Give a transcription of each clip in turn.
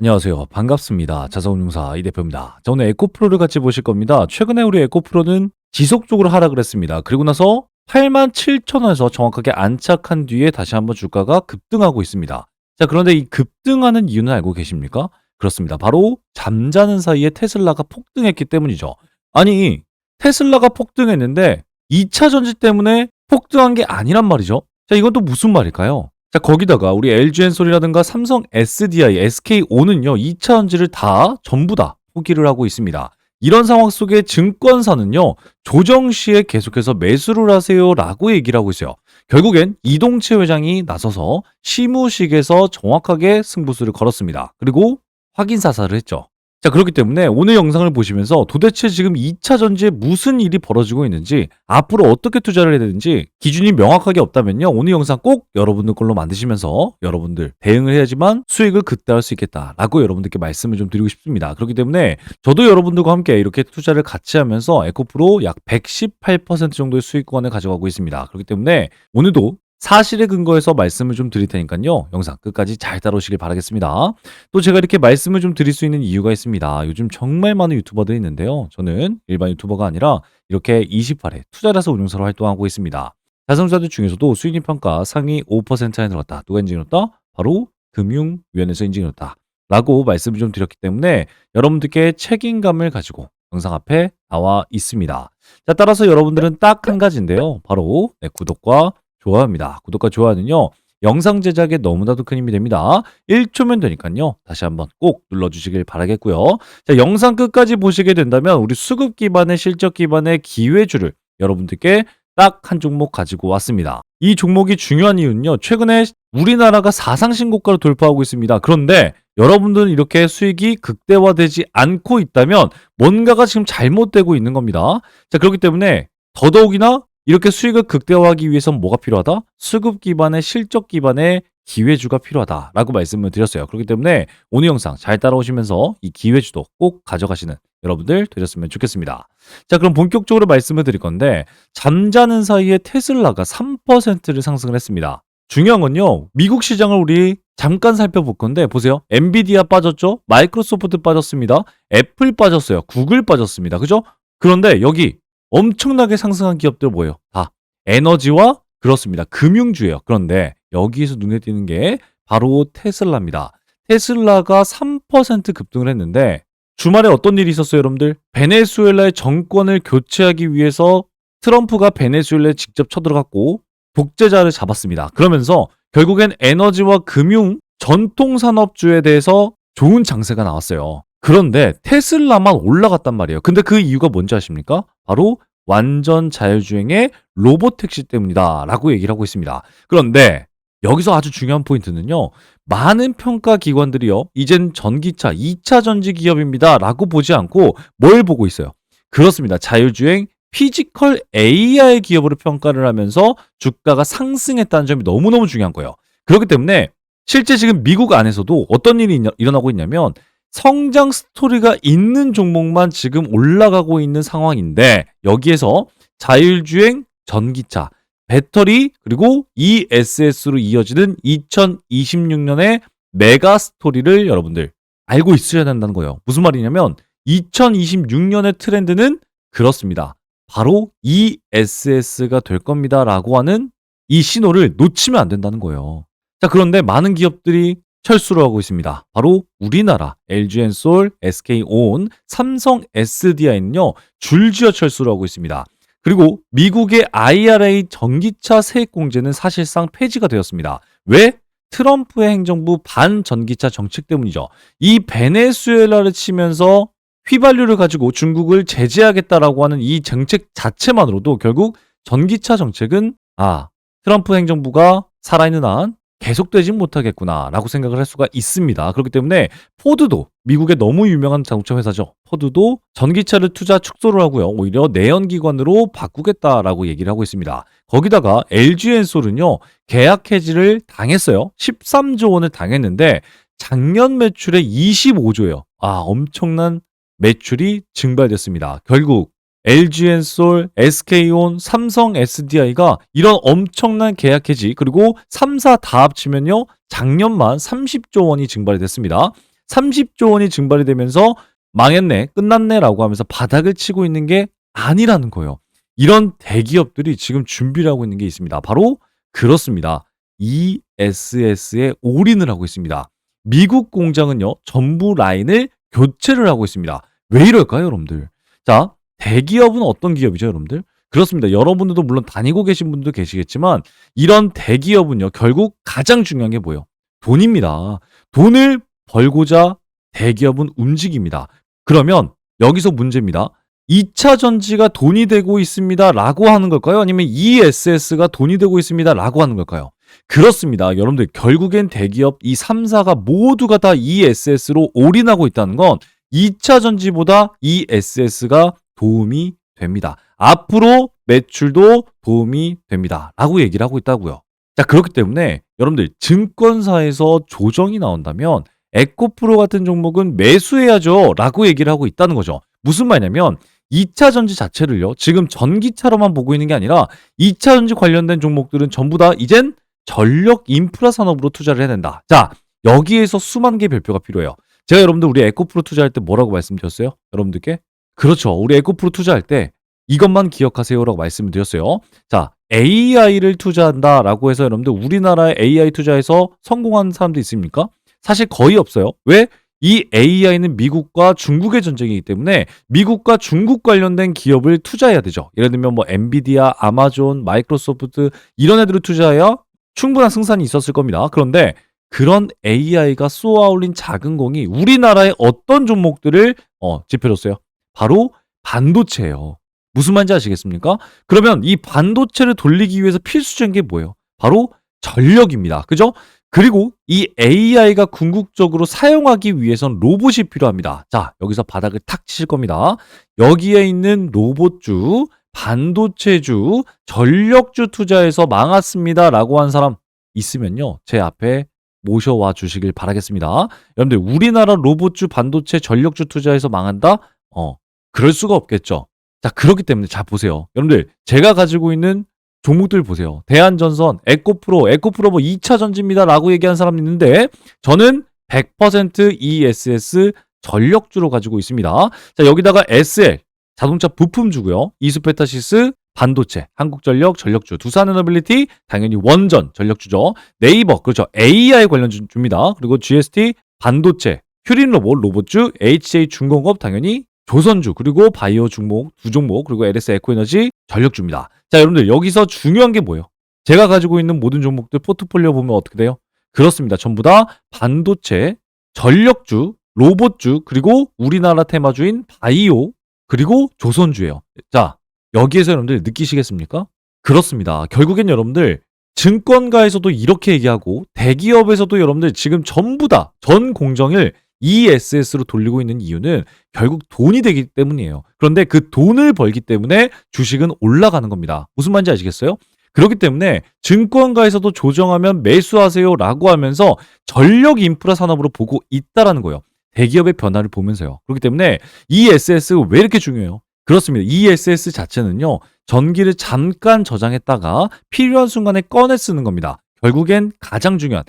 안녕하세요. 반갑습니다. 자산운용사 이 대표입니다. 자, 오늘 에코프로를 같이 보실 겁니다. 최근에 우리 에코프로는 지속적으로 하락을 했습니다. 그리고 나서 87,000원에서 정확하게 안착한 뒤에 다시 한번 주가가 급등하고 있습니다. 자, 그런데 이 급등하는 이유는 알고 계십니까? 그렇습니다. 바로 잠자는 사이에 테슬라가 폭등했기 때문이죠. 아니, 테슬라가 폭등했는데 2차 전지 때문에 폭등한 게 아니란 말이죠. 자, 이건 또 무슨 말일까요? 자, 거기다가 우리 LG엔솔이라든가 삼성 SDI, SKO는요, 2차 전지를 다 전부 다 포기를 하고 있습니다. 이런 상황 속에 증권사는요, 조정 시에 계속해서 매수를 하세요 라고 얘기를 하고 있어요. 결국엔 이동채 회장이 나서서 시무식에서 정확하게 승부수를 걸었습니다. 그리고 확인 사살을 했죠. 자, 그렇기 때문에 오늘 영상을 보시면서 도대체 지금 2차 전지에 무슨 일이 벌어지고 있는지, 앞으로 어떻게 투자를 해야 되는지 기준이 명확하게 없다면요. 오늘 영상 꼭 여러분들 걸로 만드시면서 여러분들 대응을 해야지만 수익을 극대화할 수 있겠다라고 여러분들께 말씀을 좀 드리고 싶습니다. 그렇기 때문에 저도 여러분들과 함께 이렇게 투자를 같이 하면서 에코프로 약 118% 정도의 수익권을 가져가고 있습니다. 그렇기 때문에 오늘도 사실에 근거해서 말씀을 좀 드릴 테니까요. 영상 끝까지 잘 따라오시길 바라겠습니다. 또 제가 이렇게 말씀을 좀 드릴 수 있는 이유가 있습니다. 요즘 정말 많은 유튜버들이 있는데요. 저는 일반 유튜버가 아니라 이렇게 28회 투자라서 운용사로 활동하고 있습니다. 자산주들 중에서도 수익률 평가 상위 5% 안에 들어갔다. 누가 인증이었다? 바로 금융위원회에서 인증이었다. 라고 말씀을 좀 드렸기 때문에 여러분들께 책임감을 가지고 영상 앞에 나와 있습니다. 자, 따라서 여러분들은 딱 한 가지인데요. 바로 네, 구독과 좋아요입니다. 구독과 좋아요는요. 영상 제작에 너무나도 큰 힘이 됩니다. 1초면 되니까요. 다시 한번 꼭 눌러주시길 바라겠고요. 자, 영상 끝까지 보시게 된다면 우리 수급 기반의 실적 기반의 기회주를 여러분들께 딱 한 종목 가지고 왔습니다. 이 종목이 중요한 이유는요. 최근에 우리나라가 사상 신고가를 돌파하고 있습니다. 그런데 여러분들은 이렇게 수익이 극대화되지 않고 있다면 뭔가가 지금 잘못되고 있는 겁니다. 자, 그렇기 때문에 더더욱이나 이렇게 수익을 극대화하기 위해선 뭐가 필요하다? 수급 기반의 실적 기반의 기회주가 필요하다라고 말씀을 드렸어요. 그렇기 때문에 오늘 영상 잘 따라오시면서 이 기회주도 꼭 가져가시는 여러분들 되셨으면 좋겠습니다. 자, 그럼 본격적으로 말씀을 드릴 건데 잠자는 사이에 테슬라가 3%를 상승을 했습니다. 중요한 건요. 미국 시장을 우리 잠깐 살펴볼 건데 보세요. 엔비디아 빠졌죠? 마이크로소프트 빠졌습니다. 애플 빠졌어요. 구글 빠졌습니다. 그죠? 그런데 여기 엄청나게 상승한 기업들 뭐예요? 다 에너지와 그렇습니다. 금융주예요. 그런데 여기에서 눈에 띄는 게 바로 테슬라입니다. 테슬라가 3% 급등을 했는데 주말에 어떤 일이 있었어요, 여러분들? 베네수엘라의 정권을 교체하기 위해서 트럼프가 베네수엘라에 직접 쳐들어갔고 독재자를 잡았습니다. 그러면서 결국엔 에너지와 금융 전통 산업주에 대해서 좋은 장세가 나왔어요. 그런데 테슬라만 올라갔단 말이에요. 근데 그 이유가 뭔지 아십니까? 바로 완전 자율주행의 로보택시 때문이다 라고 얘기를 하고 있습니다. 그런데 여기서 아주 중요한 포인트는요. 많은 평가 기관들이요. 이젠 전기차 2차 전지 기업입니다 라고 보지 않고 뭘 보고 있어요? 그렇습니다. 자율주행 피지컬 AI 기업으로 평가를 하면서 주가가 상승했다는 점이 너무너무 중요한 거예요. 그렇기 때문에 실제 지금 미국 안에서도 어떤 일이 일어나고 있냐면 성장 스토리가 있는 종목만 지금 올라가고 있는 상황인데 여기에서 자율주행 전기차, 배터리 그리고 ESS로 이어지는 2026년의 메가 스토리를 여러분들 알고 있어야 된다는 거예요. 무슨 말이냐면 2026년의 트렌드는 그렇습니다. 바로 ESS가 될 겁니다라고 하는 이 신호를 놓치면 안 된다는 거예요. 자, 그런데 많은 기업들이 철수를 하고 있습니다. 바로 우리나라 LG엔솔, SK온, 삼성 SDI는요 줄지어 철수를 하고 있습니다. 그리고 미국의 IRA 전기차 세액 공제는 사실상 폐지가 되었습니다. 왜? 트럼프의 행정부 반전기차 정책 때문이죠. 이 베네수엘라를 치면서 휘발유를 가지고 중국을 제재하겠다라고 하는 이 정책 자체만으로도 결국 전기차 정책은 아 트럼프 행정부가 살아있는 한 계속되진 못하겠구나라고 생각을 할 수가 있습니다. 그렇기 때문에 포드도 미국의 너무 유명한 자동차 회사죠. 포드도 전기차를 투자 축소를 하고요. 오히려 내연기관으로 바꾸겠다라고 얘기를 하고 있습니다. 거기다가 LG엔솔은요. 계약 해지를 당했어요. 13조 원을 당했는데 작년 매출의 25조예요. 아, 엄청난 매출이 증발됐습니다. 결국 LG엔솔, SK온, 삼성 SDI가 이런 엄청난 계약 해지 그리고 3사 다 합치면요 작년만 30조 원이 증발이 됐습니다. 30조 원이 증발이 되면서 망했네, 끝났네라고 하면서 바닥을 치고 있는 게 아니라는 거예요. 이런 대기업들이 지금 준비를 하고 있는 게 있습니다. 바로 그렇습니다. ESS에 올인을 하고 있습니다. 미국 공장은요, 전부 라인을 교체를 하고 있습니다. 왜 이럴까요, 여러분들? 자, 대기업은 어떤 기업이죠, 여러분들? 그렇습니다. 여러분들도 물론 다니고 계신 분도 계시겠지만, 이런 대기업은요, 결국 가장 중요한 게 뭐예요? 돈입니다. 돈을 벌고자 대기업은 움직입니다. 그러면 여기서 문제입니다. 2차 전지가 돈이 되고 있습니다. 라고 하는 걸까요? 아니면 ESS가 돈이 되고 있습니다. 라고 하는 걸까요? 그렇습니다. 여러분들, 결국엔 대기업 이 3사가 모두가 다 ESS로 올인하고 있다는 건 2차 전지보다 ESS가 도움이 됩니다. 앞으로 매출도 도움이 됩니다. 라고 얘기를 하고 있다고요. 자, 그렇기 때문에 여러분들, 증권사에서 조정이 나온다면 에코프로 같은 종목은 매수해야죠. 라고 얘기를 하고 있다는 거죠. 무슨 말이냐면 2차 전지 자체를요. 지금 전기차로만 보고 있는 게 아니라 2차 전지 관련된 종목들은 전부 다 이젠 전력 인프라 산업으로 투자를 해야 된다. 자, 여기에서 수만 개 별표가 필요해요. 제가 여러분들 우리 에코프로 투자할 때 뭐라고 말씀드렸어요? 여러분들께? 그렇죠. 우리 에코프로 투자할 때 이것만 기억하세요라고 말씀을 드렸어요. 자, AI를 투자한다라고 해서 여러분들 우리나라에 AI 투자해서 성공한 사람도 있습니까? 사실 거의 없어요. 왜? 이 AI는 미국과 중국의 전쟁이기 때문에 미국과 중국 관련된 기업을 투자해야 되죠. 예를 들면 뭐 엔비디아, 아마존, 마이크로소프트 이런 애들을 투자해야 충분한 승산이 있었을 겁니다. 그런데 그런 AI가 쏘아 올린 작은 공이 우리나라의 어떤 종목들을 어, 지표줬어요? 바로 반도체예요. 무슨 말인지 아시겠습니까? 그러면 이 반도체를 돌리기 위해서 필수적인 게 뭐예요? 바로 전력입니다. 그죠? 그리고 이 AI가 궁극적으로 사용하기 위해선 로봇이 필요합니다. 자, 여기서 바닥을 탁 치실 겁니다. 여기에 있는 로봇주, 반도체주, 전력주 투자해서 망했습니다. 라고 한 사람 있으면요. 제 앞에 모셔와 주시길 바라겠습니다. 여러분들, 우리나라 로봇주, 반도체, 전력주 투자해서 망한다? 어, 그럴 수가 없겠죠. 자, 그렇기 때문에 자, 보세요. 여러분들, 제가 가지고 있는 종목들 보세요. 대한전선, 에코프로, 에코프로 뭐 2차 전지입니다. 라고 얘기한 사람 있는데, 저는 100% ESS 전력주로 가지고 있습니다. 자, 여기다가 SL, 자동차 부품주고요. 이수페타시스, 반도체, 한국전력, 전력주, 두산에너빌리티, 당연히 원전, 전력주죠. 네이버, 그렇죠. AI 관련 주- 주입니다. 그리고 GST, 반도체, 휴린 로봇, 로봇주, HJ 중공업, 당연히 조선주, 그리고 바이오 종목, 두 종목, 그리고 LS 에코에너지, 전력주입니다. 자, 여러분들, 여기서 중요한 게 뭐예요? 제가 가지고 있는 모든 종목들 포트폴리오 보면 어떻게 돼요? 그렇습니다. 전부 다 반도체, 전력주, 로봇주, 그리고 우리나라 테마주인 바이오, 그리고 조선주예요. 자, 여기에서 여러분들 느끼시겠습니까? 그렇습니다. 결국엔 여러분들 증권가에서도 이렇게 얘기하고 대기업에서도 여러분들 지금 전부 다 전 공정을 ESS로 돌리고 있는 이유는 결국 돈이 되기 때문이에요. 그런데 그 돈을 벌기 때문에 주식은 올라가는 겁니다. 무슨 말인지 아시겠어요? 그렇기 때문에 증권가에서도 조정하면 매수하세요라고 하면서 전력 인프라 산업으로 보고 있다라는 거예요. 대기업의 변화를 보면서요. 그렇기 때문에 ESS 왜 이렇게 중요해요? 그렇습니다. ESS 자체는요, 전기를 잠깐 저장했다가 필요한 순간에 꺼내 쓰는 겁니다. 결국엔 가장 중요한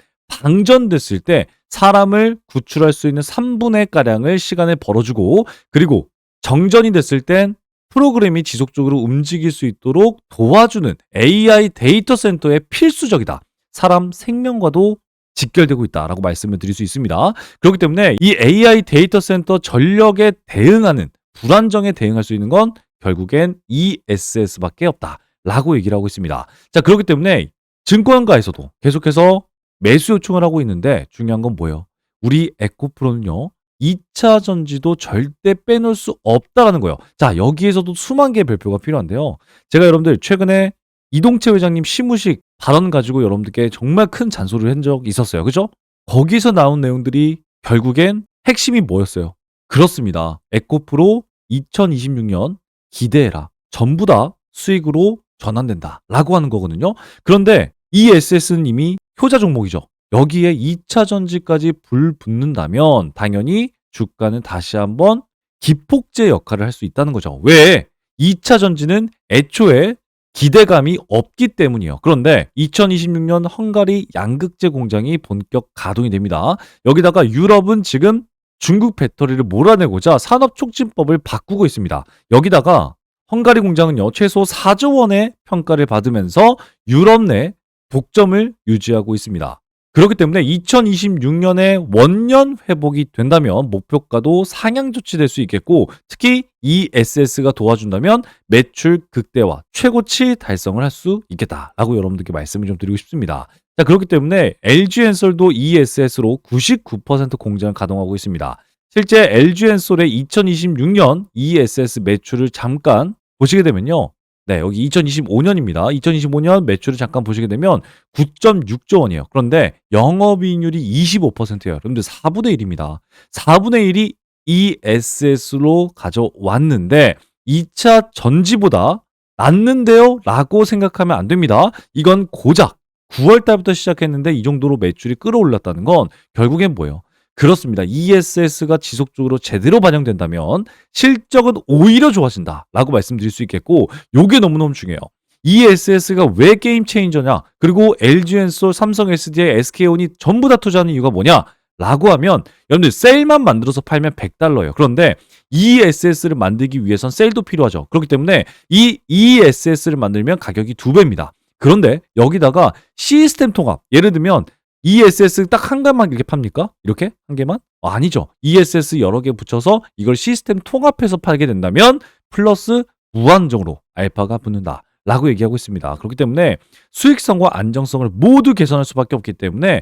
방전됐을 때 사람을 구출할 수 있는 3분의 가량을 시간을 벌어주고 그리고 정전이 됐을 땐 프로그램이 지속적으로 움직일 수 있도록 도와주는 AI 데이터 센터의 필수적이다. 사람 생명과도 직결되고 있다라고 말씀을 드릴 수 있습니다. 그렇기 때문에 이 AI 데이터 센터 전력에 대응하는 불안정에 대응할 수 있는 건 결국엔 ESS밖에 없다라고 얘기를 하고 있습니다. 자, 그렇기 때문에 증권가에서도 계속해서 매수 요청을 하고 있는데 중요한 건 뭐예요? 우리 에코프로는요. 2차 전지도 절대 빼놓을 수 없다라는 거예요. 자, 여기에서도 수만 개의 별표가 필요한데요. 제가 여러분들 최근에 이동채 회장님 시무식 발언 가지고 여러분들께 정말 큰 잔소리를 한 적이 있었어요. 그죠? 거기서 나온 내용들이 결국엔 핵심이 뭐였어요? 그렇습니다. 에코프로 2026년 기대해라. 전부 다 수익으로 전환된다. 라고 하는 거거든요. 그런데 ESS는 이미 효자 종목이죠. 여기에 2차 전지까지 불 붙는다면 당연히 주가는 다시 한번 기폭제 역할을 할 수 있다는 거죠. 왜? 2차 전지는 애초에 기대감이 없기 때문이에요. 그런데 2026년 헝가리 양극재 공장이 본격 가동이 됩니다. 여기다가 유럽은 지금 중국 배터리를 몰아내고자 산업 촉진법을 바꾸고 있습니다. 여기다가 헝가리 공장은요, 최소 4조 원의 평가를 받으면서 유럽 내 독점을 유지하고 있습니다. 그렇기 때문에 2026년에 원년 회복이 된다면 목표가도 상향 조치될 수 있겠고 특히 이 SS가 도와준다면 매출 극대화 최고치 달성을 할 수 있겠다라고 여러분들께 말씀을 좀 드리고 싶습니다. 자 그렇기 때문에 LG엔솔도 ESS로 99% 공장을 가동하고 있습니다. 실제 LG엔솔의 2026년 ESS 매출을 잠깐 보시게 되면요. 네, 여기 2025년입니다. 2025년 매출을 잠깐 보시게 되면 9.6조 원이에요. 그런데 영업이익률이 25%예요. 여러분들 4분의 1입니다. 4분의 1이 ESS로 가져왔는데 2차 전지보다 낫는데요? 라고 생각하면 안 됩니다. 이건 고작 9월 달부터 시작했는데 이 정도로 매출이 끌어올랐다는 건 결국엔 뭐예요? 그렇습니다. ESS가 지속적으로 제대로 반영된다면 실적은 오히려 좋아진다. 라고 말씀드릴 수 있겠고, 요게 너무너무 중요해요. ESS가 왜 게임 체인저냐? 그리고 LG엔솔, 삼성 SDI, SK온이 전부 다 투자하는 이유가 뭐냐? 라고 하면 여러분들 셀만 만들어서 팔면 100달러예요. 그런데 ESS를 만들기 위해선 셀도 필요하죠. 그렇기 때문에 이 ESS를 만들면 가격이 두 배입니다. 그런데 여기다가 시스템 통합, 예를 들면 ESS 딱 한 개만 이렇게 팝니까? 이렇게? 한 개만? 어, 아니죠. ESS 여러 개 붙여서 이걸 시스템 통합해서 팔게 된다면 플러스 무한정으로 알파가 붙는다. 라고 얘기하고 있습니다. 그렇기 때문에 수익성과 안정성을 모두 개선할 수밖에 없기 때문에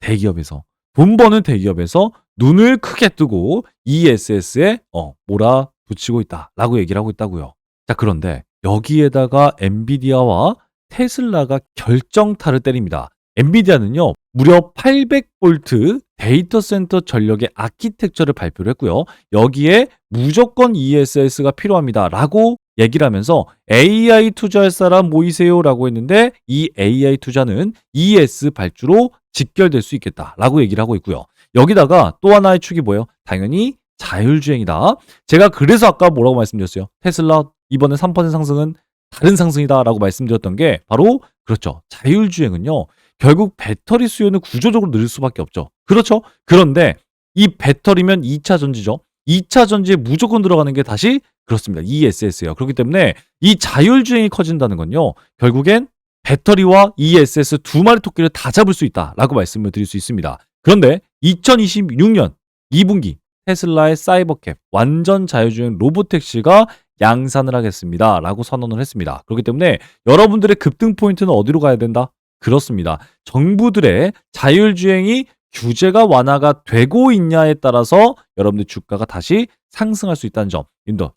대기업에서 돈 버는 대기업에서 눈을 크게 뜨고 ESS에 어, 몰아붙이고 있다라고 얘기를 하고 있다고요. 자 그런데 여기에다가 엔비디아와 테슬라가 결정타를 때립니다. 엔비디아는요 무려 800볼트 데이터 센터 전력의 아키텍처를 발표를 했고요. 여기에 무조건 ESS가 필요합니다 라고 얘기를 하면서 AI 투자할 사람 모이세요 라고 했는데 이 AI 투자는 ES 발주로 직결될 수 있겠다 라고 얘기를 하고 있고요. 여기다가 또 하나의 축이 뭐예요? 당연히 자율주행이다. 제가 그래서 아까 뭐라고 말씀드렸어요? 테슬라 이번에 3% 상승은 다른 상승이다 라고 말씀드렸던 게 바로 그렇죠. 자율주행은요. 결국 배터리 수요는 구조적으로 늘릴 수밖에 없죠. 그렇죠? 그런데 이 배터리면 2차 전지죠. 2차 전지에 무조건 들어가는 게 다시 그렇습니다. ESS예요. 그렇기 때문에 이 자율주행이 커진다는 건요. 결국엔 배터리와 ESS 두 마리 토끼를 다 잡을 수 있다라고 말씀을 드릴 수 있습니다. 그런데 2026년 2분기 테슬라의 사이버캡 완전 자율주행 로보택시가 양산을 하겠습니다. 라고 선언을 했습니다. 그렇기 때문에 여러분들의 급등 포인트는 어디로 가야 된다? 그렇습니다. 정부들의 자율주행이 규제가 완화가 되고 있냐에 따라서 여러분들 주가가 다시 상승할 수 있다는 점.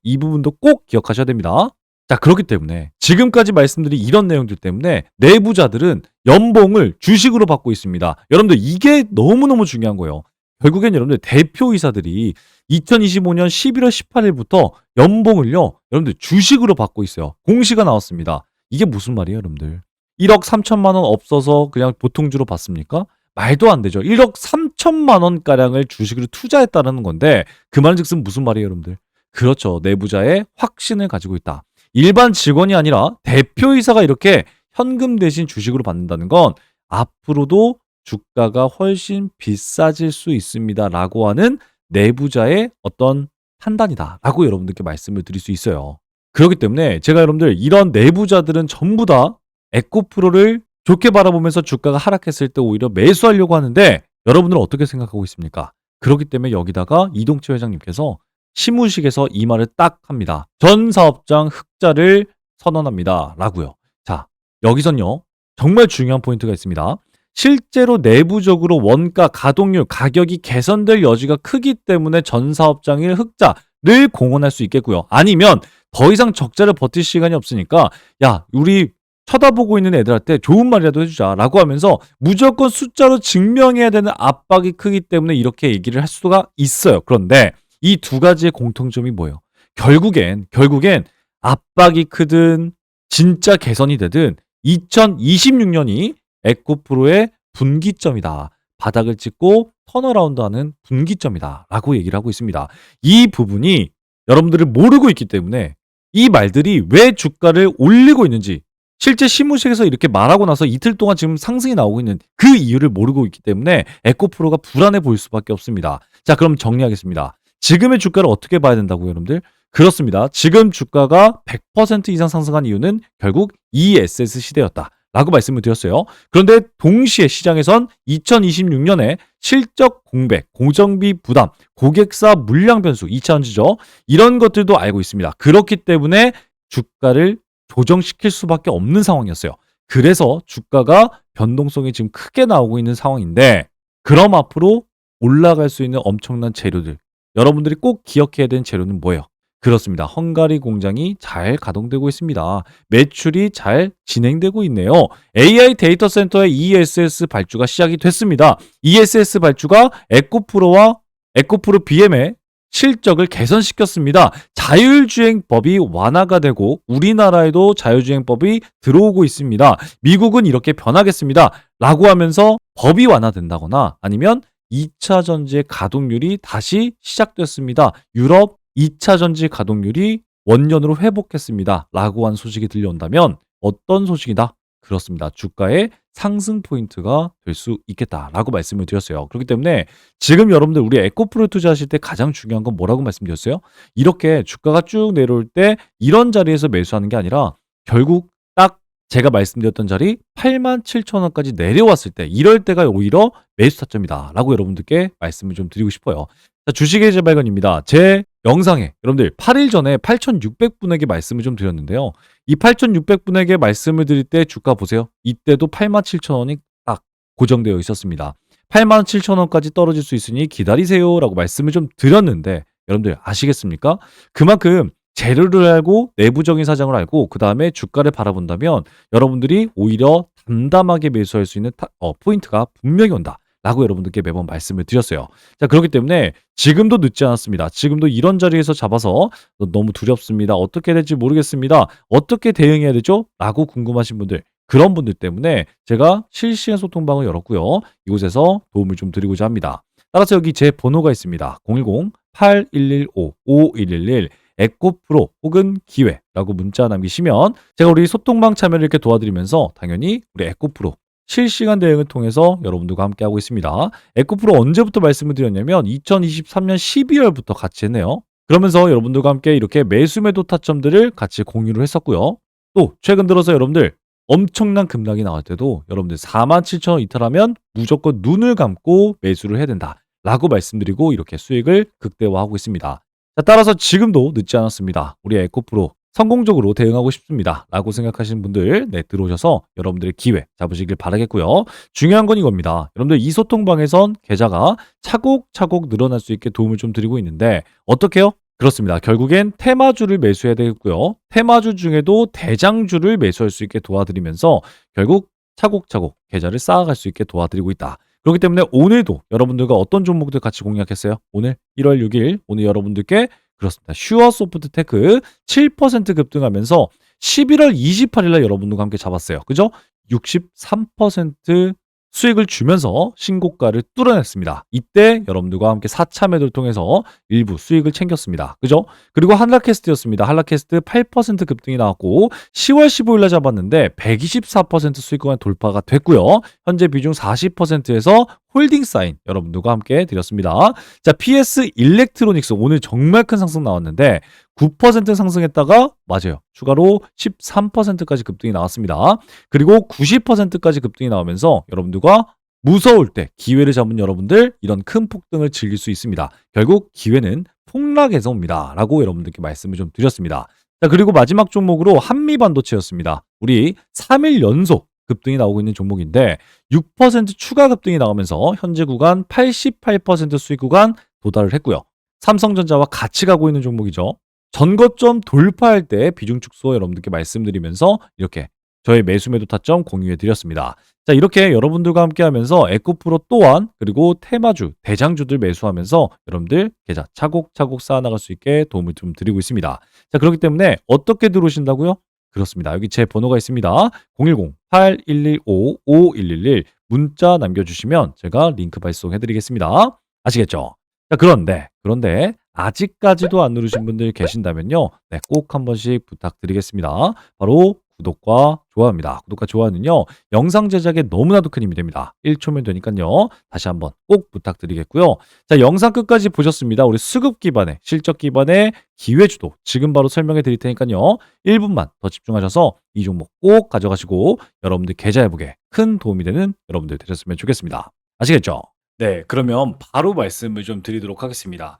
이 부분도 꼭 기억하셔야 됩니다. 자, 그렇기 때문에 지금까지 말씀드린 이런 내용들 때문에 내부자들은 연봉을 주식으로 받고 있습니다. 여러분들 이게 너무너무 중요한 거예요. 결국엔 여러분들 대표이사들이 2025년 11월 18일부터 연봉을요, 여러분들 주식으로 받고 있어요. 공시가 나왔습니다. 이게 무슨 말이에요, 여러분들? 1억 3천만 원 없어서 그냥 보통주로 받습니까? 말도 안 되죠. 1억 3천만 원가량을 주식으로 투자했다는 건데, 그 말은 즉슨 무슨 말이에요, 여러분들? 그렇죠. 내부자의 확신을 가지고 있다. 일반 직원이 아니라 대표이사가 이렇게 현금 대신 주식으로 받는다는 건 앞으로도 주가가 훨씬 비싸질 수 있습니다. 라고 하는 내부자의 어떤 판단이다. 라고 여러분들께 말씀을 드릴 수 있어요. 그렇기 때문에 제가 여러분들 이런 내부자들은 전부 다 에코프로를 좋게 바라보면서 주가가 하락했을 때 오히려 매수하려고 하는데 여러분들은 어떻게 생각하고 있습니까? 그렇기 때문에 여기다가 이동채 회장님께서 시무식에서 이 말을 딱 합니다. 전 사업장 흑자를 선언합니다. 라고요. 자, 여기선요. 정말 중요한 포인트가 있습니다. 실제로 내부적으로 원가, 가동률, 가격이 개선될 여지가 크기 때문에 전 사업장의 흑자를 공언할 수 있겠고요. 아니면 더 이상 적자를 버틸 시간이 없으니까 야, 우리 쳐다보고 있는 애들한테 좋은 말이라도 해주자 라고 하면서 무조건 숫자로 증명해야 되는 압박이 크기 때문에 이렇게 얘기를 할 수가 있어요. 그런데 이 두 가지의 공통점이 뭐예요? 결국엔, 결국엔 압박이 크든 진짜 개선이 되든 2026년이 에코프로의 분기점이다. 바닥을 찍고 턴어라운드하는 분기점이다. 라고 얘기를 하고 있습니다. 이 부분이 여러분들을 모르고 있기 때문에 이 말들이 왜 주가를 올리고 있는지 실제 시무식에서 이렇게 말하고 나서 이틀 동안 지금 상승이 나오고 있는 그 이유를 모르고 있기 때문에 에코프로가 불안해 보일 수밖에 없습니다. 자, 그럼 정리하겠습니다. 지금의 주가를 어떻게 봐야 된다고요, 여러분들? 그렇습니다. 지금 주가가 100% 이상 상승한 이유는 결국 ESS 시대였다. 라고 말씀을 드렸어요. 그런데 동시에 시장에선 2026년에 실적 공백, 고정비 부담, 고객사 물량 변수, 2차 원지죠. 이런 것들도 알고 있습니다. 그렇기 때문에 주가를 조정시킬 수밖에 없는 상황이었어요. 그래서 주가가 변동성이 지금 크게 나오고 있는 상황인데 그럼 앞으로 올라갈 수 있는 엄청난 재료들 여러분들이 꼭 기억해야 되는 재료는 뭐예요? 그렇습니다. 헝가리 공장이 잘 가동되고 있습니다. 매출이 잘 진행되고 있네요. AI 데이터 센터의 ESS 발주가 시작이 됐습니다. ESS 발주가 에코프로와 에코프로 BM의 실적을 개선시켰습니다. 자율주행법이 완화가 되고 우리나라에도 자율주행법이 들어오고 있습니다. 미국은 이렇게 변하겠습니다. 라고 하면서 법이 완화된다거나 아니면 2차 전지의 가동률이 다시 시작됐습니다. 유럽 2차 전지 가동률이 원년으로 회복했습니다. 라고 한 소식이 들려온다면 어떤 소식이다? 그렇습니다. 주가의 상승 포인트가 될 수 있겠다라고 말씀을 드렸어요. 그렇기 때문에 지금 여러분들 우리 에코프로 투자하실 때 가장 중요한 건 뭐라고 말씀드렸어요? 이렇게 주가가 쭉 내려올 때 이런 자리에서 매수하는 게 아니라 결국 딱 제가 말씀드렸던 자리 8만 7천 원까지 내려왔을 때 이럴 때가 오히려 매수 타점이다 라고 여러분들께 말씀을 좀 드리고 싶어요. 자, 주식의 재발견입니다. 제 영상에 여러분들 8일 전에 8,600분에게 말씀을 좀 드렸는데요. 이 8,600분에게 말씀을 드릴 때 주가 보세요. 이때도 87,000원이 딱 고정되어 있었습니다. 87,000원까지 떨어질 수 있으니 기다리세요 라고 말씀을 좀 드렸는데 여러분들 아시겠습니까? 그만큼 재료를 알고 내부적인 사정을 알고 그 다음에 주가를 바라본다면 여러분들이 오히려 담담하게 매수할 수 있는 타, 어, 포인트가 분명히 온다. 라고 여러분들께 매번 말씀을 드렸어요. 자, 그렇기 때문에 지금도 늦지 않았습니다. 지금도 이런 자리에서 잡아서 너무 두렵습니다. 어떻게 될지 모르겠습니다. 어떻게 대응해야 되죠? 라고 궁금하신 분들, 그런 분들 때문에 제가 실시간 소통방을 열었고요. 이곳에서 도움을 좀 드리고자 합니다. 따라서 여기 제 번호가 있습니다. 010-8115-5111 에코프로 혹은 기회라고 문자 남기시면 제가 우리 소통방 참여를 이렇게 도와드리면서 당연히 우리 에코프로 실시간 대응을 통해서 여러분들과 함께 하고 있습니다. 에코프로 언제부터 말씀을 드렸냐면 2023년 12월부터 같이 했네요. 그러면서 여러분들과 함께 이렇게 매수 매도 타점들을 같이 공유를 했었고요. 또 최근 들어서 여러분들 엄청난 급락이 나올 때도 여러분들 4만 7천 원 이탈하면 무조건 눈을 감고 매수를 해야 된다. 라고 말씀드리고 이렇게 수익을 극대화하고 있습니다. 자, 따라서 지금도 늦지 않았습니다. 우리 에코프로 성공적으로 대응하고 싶습니다. 라고 생각하시는 분들, 네, 들어오셔서 여러분들의 기회 잡으시길 바라겠고요. 중요한 건 이겁니다. 여러분들 이 소통방에선 계좌가 차곡차곡 늘어날 수 있게 도움을 좀 드리고 있는데, 어떻게요? 그렇습니다. 결국엔 테마주를 매수해야 되겠고요. 테마주 중에도 대장주를 매수할 수 있게 도와드리면서 결국 차곡차곡 계좌를 쌓아갈 수 있게 도와드리고 있다. 그렇기 때문에 오늘도 여러분들과 어떤 종목들 같이 공략했어요? 오늘 1월 6일 오늘 여러분들께 그렇습니다. 슈어 소프트 테크 7% 급등하면서 11월 28일 날 여러분들과 함께 잡았어요. 그죠? 63% 수익을 주면서 신고가를 뚫어냈습니다. 이때 여러분들과 함께 4차 매도를 통해서 일부 수익을 챙겼습니다. 그죠? 그리고 한라캐스트였습니다. 한라캐스트 8% 급등이 나왔고 10월 15일 날 잡았는데 124% 수익권 돌파가 됐고요. 현재 비중 40%에서 홀딩 사인 여러분들과 함께 드렸습니다. 자, PS 일렉트로닉스 오늘 정말 큰 상승 나왔는데 9% 상승했다가 맞아요. 추가로 13%까지 급등이 나왔습니다. 그리고 90%까지 급등이 나오면서 여러분들과 무서울 때 기회를 잡은 여러분들 이런 큰 폭등을 즐길 수 있습니다. 결국 기회는 폭락에서 옵니다. 라고 여러분들께 말씀을 좀 드렸습니다. 자, 그리고 마지막 종목으로 한미반도체였습니다. 우리 3일 연속 급등이 나오고 있는 종목인데 6% 추가 급등이 나오면서 현재 구간 88% 수익 구간 도달을 했고요. 삼성전자와 같이 가고 있는 종목이죠. 전거점 돌파할 때 비중 축소 여러분들께 말씀드리면서 이렇게 저의 매수 매도 타점 공유해 드렸습니다. 자, 이렇게 여러분들과 함께 하면서 에코프로 또한 그리고 테마주, 대장주들 매수하면서 여러분들 계좌 차곡차곡 쌓아나갈 수 있게 도움을 좀 드리고 있습니다. 자, 그렇기 때문에 어떻게 들어오신다고요? 그렇습니다. 여기 제 번호가 있습니다. 010-8115-5111 문자 남겨주시면 제가 링크 발송해드리겠습니다. 아시겠죠? 자, 그런데, 그런데 아직까지도 안 누르신 분들 계신다면요. 네, 꼭 한 번씩 부탁드리겠습니다. 바로 구독과 좋아요입니다. 구독과 좋아요는요. 영상 제작에 너무나도 큰 힘이 됩니다. 1초면 되니까요. 다시 한번 꼭 부탁드리겠고요. 자, 영상 끝까지 보셨습니다. 우리 수급 기반의 실적 기반의 기회 주도 지금 바로 설명해 드릴 테니까요. 1분만 더 집중하셔서 이 종목 꼭 가져가시고 여러분들 계좌 회복에 큰 도움이 되는 여러분들 되셨으면 좋겠습니다. 아시겠죠? 네, 그러면 바로 말씀을 좀 드리도록 하겠습니다.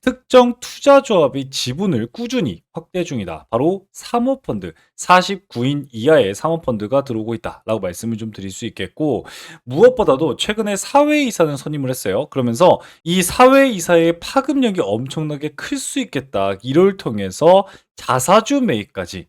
특정 투자 조합이 지분을 꾸준히 확대 중이다. 바로 사모펀드, 49인 이하의 사모펀드가 들어오고 있다라고 말씀을 좀 드릴 수 있겠고, 무엇보다도 최근에 사회이사는 선임을 했어요. 그러면서 이 사회이사의 파급력이 엄청나게 클 수 있겠다. 이를 통해서 자사주 매입까지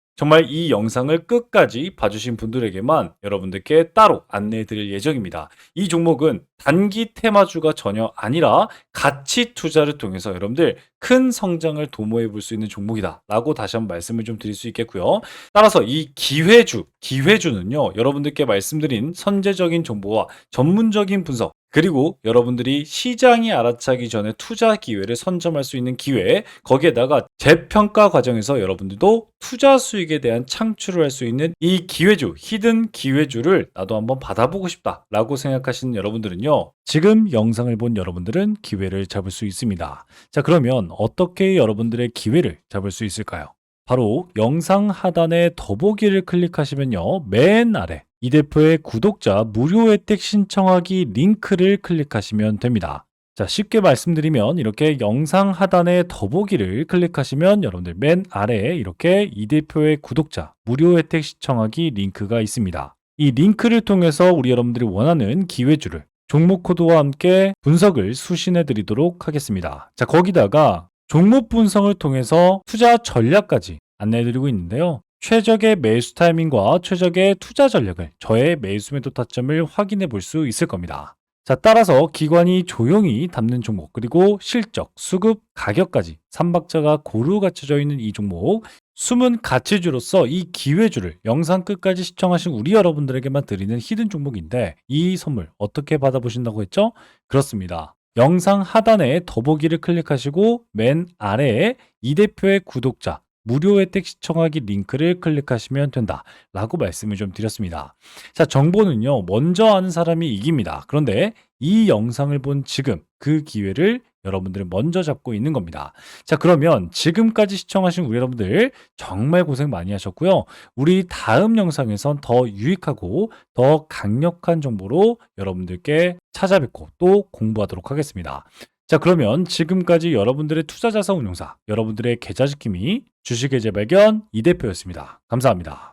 정말 이 영상을 끝까지 봐주신 분들에게만 여러분들께 따로 안내해 드릴 예정입니다. 이 종목은 단기 테마주가 전혀 아니라 가치 투자를 통해서 여러분들 큰 성장을 도모해 볼 수 있는 종목이다 라고 다시 한번 말씀을 좀 드릴 수 있겠고요. 따라서 이 기회주, 기회주는요 여러분들께 말씀드린 선제적인 정보와 전문적인 분석 그리고 여러분들이 시장이 알아차기 전에 투자 기회를 선점할 수 있는 기회, 거기에다가 재평가 과정에서 여러분들도 투자 수익에 대한 창출을 할 수 있는 이 기회주, 히든 기회주를 나도 한번 받아보고 싶다라고 생각하시는 여러분들은요. 지금 영상을 본 여러분들은 기회를 잡을 수 있습니다. 자, 그러면 어떻게 여러분들의 기회를 잡을 수 있을까요? 바로 영상 하단에 더보기를 클릭하시면요. 맨 아래 이 대표의 구독자 무료 혜택 신청하기 링크를 클릭하시면 됩니다. 자, 쉽게 말씀드리면 이렇게 영상 하단에 더보기를 클릭하시면 여러분들 맨 아래에 이렇게 이 대표의 구독자 무료 혜택 신청하기 링크가 있습니다. 이 링크를 통해서 우리 여러분들이 원하는 기회주를 종목 코드와 함께 분석을 수신해 드리도록 하겠습니다. 자, 거기다가 종목 분석을 통해서 투자 전략까지 안내해 드리고 있는데요. 최적의 매수 타이밍과 최적의 투자 전략을 저의 매수 매도 타점을 확인해 볼 수 있을 겁니다. 자, 따라서 기관이 조용히 담는 종목, 그리고 실적, 수급, 가격까지 삼박자가 고루 갖춰져 있는 이 종목, 숨은 가치주로서 이 기회주를 영상 끝까지 시청하신 우리 여러분들에게만 드리는 히든 종목인데 이 선물 어떻게 받아보신다고 했죠? 그렇습니다. 영상 하단에 더보기를 클릭하시고 맨 아래에 이 대표의 구독자 무료 혜택 시청하기 링크를 클릭하시면 된다 라고 말씀을 좀 드렸습니다. 자, 정보는요, 먼저 아는 사람이 이깁니다. 그런데 이 영상을 본 지금 그 기회를 여러분들은 먼저 잡고 있는 겁니다. 자, 그러면 지금까지 시청하신 우리 여러분들 정말 고생 많이 하셨고요. 우리 다음 영상에선 더 유익하고 더 강력한 정보로 여러분들께 찾아뵙고 또 공부하도록 하겠습니다. 자, 그러면 지금까지 여러분들의 투자 자산 운용사, 여러분들의 계좌 지킴이 주식의 재발견 이 대표였습니다. 감사합니다.